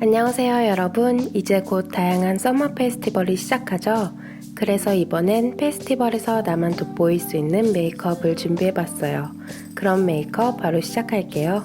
안녕하세요 여러분. 이제 곧 다양한 서머 페스티벌이 시작하죠. 그래서 이번엔 페스티벌에서 나만 돋보일 수 있는 메이크업을 준비해봤어요. 그럼 메이크업 바로 시작할게요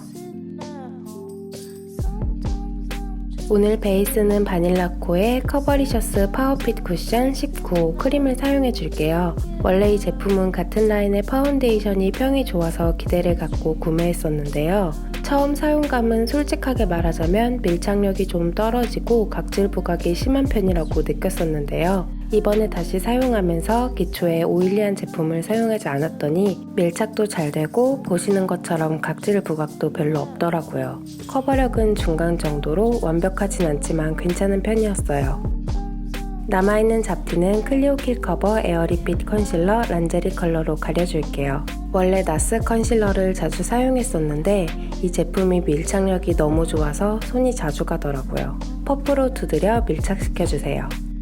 오늘 베이스는 바닐라코의 커버리셔스 파워핏 쿠션 19 크림을 사용해 줄게요 원래 이 제품은 같은 라인의 파운데이션이 평이 좋아서 기대를 갖고 구매했었는데요 처음 사용감은 솔직하게 말하자면 밀착력이 좀 떨어지고 각질 부각이 심한 편이라고 느꼈었는데요. 이번에 다시 사용하면서 기초에 오일리한 제품을 사용하지 않았더니 밀착도 잘 되고 보시는 것처럼 각질 부각도 별로 없더라고요. 커버력은 중간 정도로 완벽하진 않지만 괜찮은 편이었어요. 남아있는 잡티는 클리오 킬 커버 에어리핏 컨실러 란제리 컬러로 가려줄게요. 원래 나스 컨실러를 자주 사용했었는데 이 제품이 밀착력이 너무 좋아서 손이 자주 가더라고요. 퍼프로 두드려 밀착시켜주세요.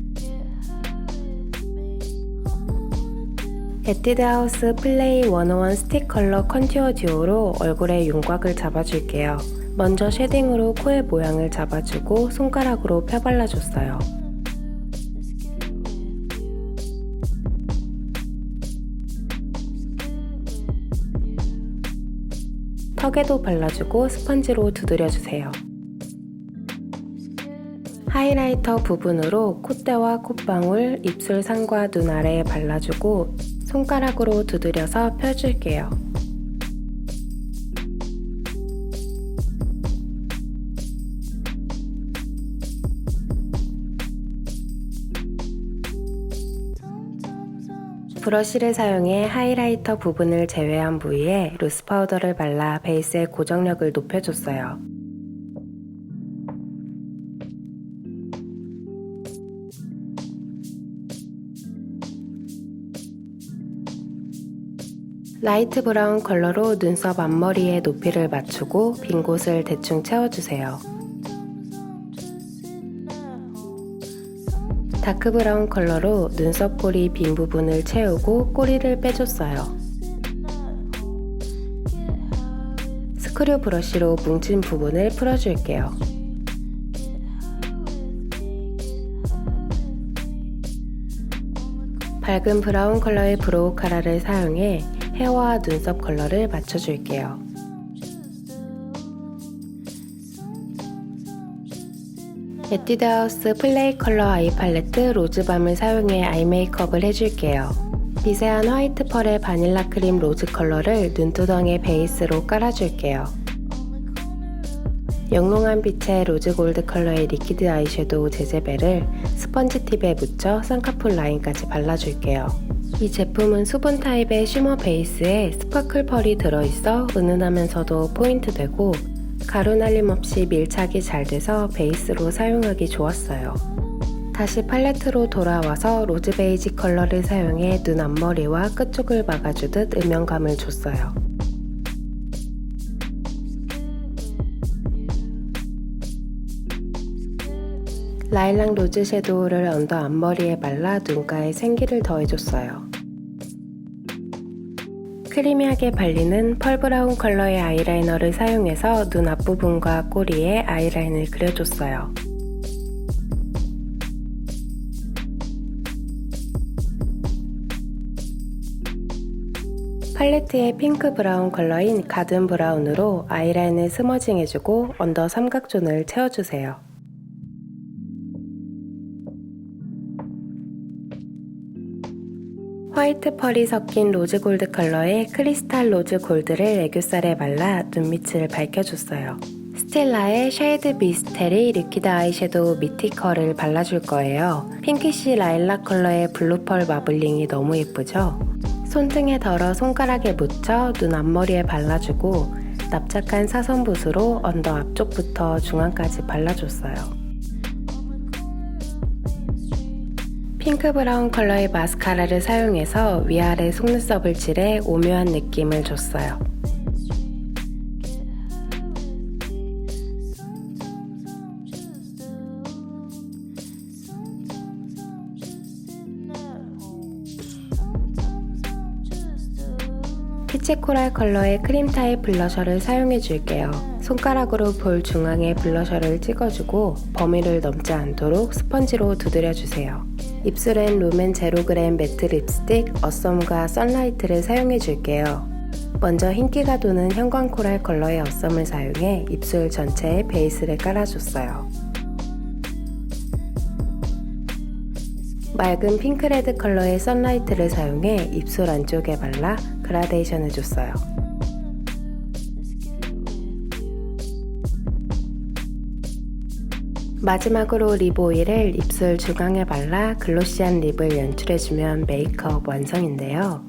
에뛰드하우스 플레이 101 스틱 컬러 컨투어 듀오로 얼굴에 윤곽을 잡아줄게요. 먼저 쉐딩으로 코의 모양을 잡아주고 손가락으로 펴발라줬어요. 턱에도 발라주고 스펀지로 두드려주세요. 하이라이터 부분으로 콧대와 콧방울, 입술 상과 눈 아래에 발라주고 손가락으로 두드려서 펴줄게요. 브러쉬를 사용해 하이라이터 부분을 제외한 부위에 루스 파우더를 발라 베이스의 고정력을 높여줬어요. 라이트 브라운 컬러로 눈썹 앞머리의 높이를 맞추고 빈 곳을 대충 채워주세요. 다크 브라운 컬러로 눈썹 꼬리 빈 부분을 채우고 꼬리를 빼줬어요. 스크류 브러쉬로 뭉친 부분을 풀어줄게요. 밝은 브라운 컬러의 브로우 카라를 사용해 헤어와 눈썹 컬러를 맞춰줄게요. 에뛰드하우스 플레이 컬러 아이 팔레트 로즈밤을 사용해 아이 메이크업을 해줄게요. 미세한 화이트 펄의 바닐라 크림 로즈 컬러를 눈두덩의 베이스로 깔아줄게요. 영롱한 빛의 로즈 골드 컬러의 리퀴드 아이섀도우 제제벨을 스펀지 팁에 묻혀 쌍꺼풀 라인까지 발라줄게요. 이 제품은 수분 타입의 쉬머 베이스에 스파클 펄이 들어있어 은은하면서도 포인트 되고 가루 날림 없이 밀착이 잘 돼서 베이스로 사용하기 좋았어요. 다시 팔레트로 돌아와서 로즈 베이지 컬러를 사용해 눈 앞머리와 끝쪽을 막아주듯 음영감을 줬어요. 라일락 로즈 섀도우를 언더 앞머리에 발라 눈가에 생기를 더해줬어요. 크리미하게 발리는 펄브라운 컬러의 아이라이너를 사용해서 눈 앞부분과 꼬리에 아이라인을 그려줬어요. 팔레트의 핑크 브라운 컬러인 가든 브라운으로 아이라인을 스머징해주고 언더 삼각존을 채워주세요. 화이트 펄이 섞인 로즈 골드 컬러의 크리스탈 로즈 골드를 애교살에 발라 눈밑을 밝혀줬어요. 스텔라의 쉐이드 미스테리 리퀴드 아이섀도우 미티컬을 발라줄 거예요. 핑키시 라일락 컬러의 블루펄 마블링이 너무 예쁘죠? 손등에 덜어 손가락에 묻혀 눈 앞머리에 발라주고 납작한 사선 붓으로 언더 앞쪽부터 중앙까지 발라줬어요. 핑크 브라운 컬러의 마스카라를 사용해서 위아래 속눈썹을 칠해 오묘한 느낌을 줬어요. 피치 코랄 컬러의 크림 타입 블러셔를 사용해 줄게요. 손가락으로 볼 중앙에 블러셔를 찍어주고 범위를 넘지 않도록 스펀지로 두드려 주세요. 입술엔 롬앤 제로그램 매트 립스틱 어썸과 선라이트를 사용해 줄게요. 먼저 흰기가 도는 형광 코랄 컬러의 어썸을 사용해 입술 전체에 베이스를 깔아줬어요. 맑은 핑크레드 컬러의 선라이트를 사용해 입술 안쪽에 발라 그라데이션 해줬어요. 마지막으로 립 오일을 입술 중앙에 발라 글로시한 립을 연출해주면 메이크업 완성인데요.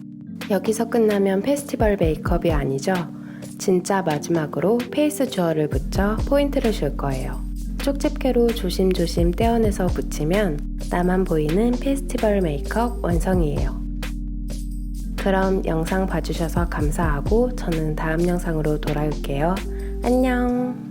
여기서 끝나면 페스티벌 메이크업이 아니죠. 진짜 마지막으로 페이스 주얼을 붙여 포인트를 줄 거예요. 쪽집게로 조심조심 떼어내서 붙이면 나만 보이는 페스티벌 메이크업 완성이에요. 그럼 영상 봐주셔서 감사하고 저는 다음 영상으로 돌아올게요. 안녕!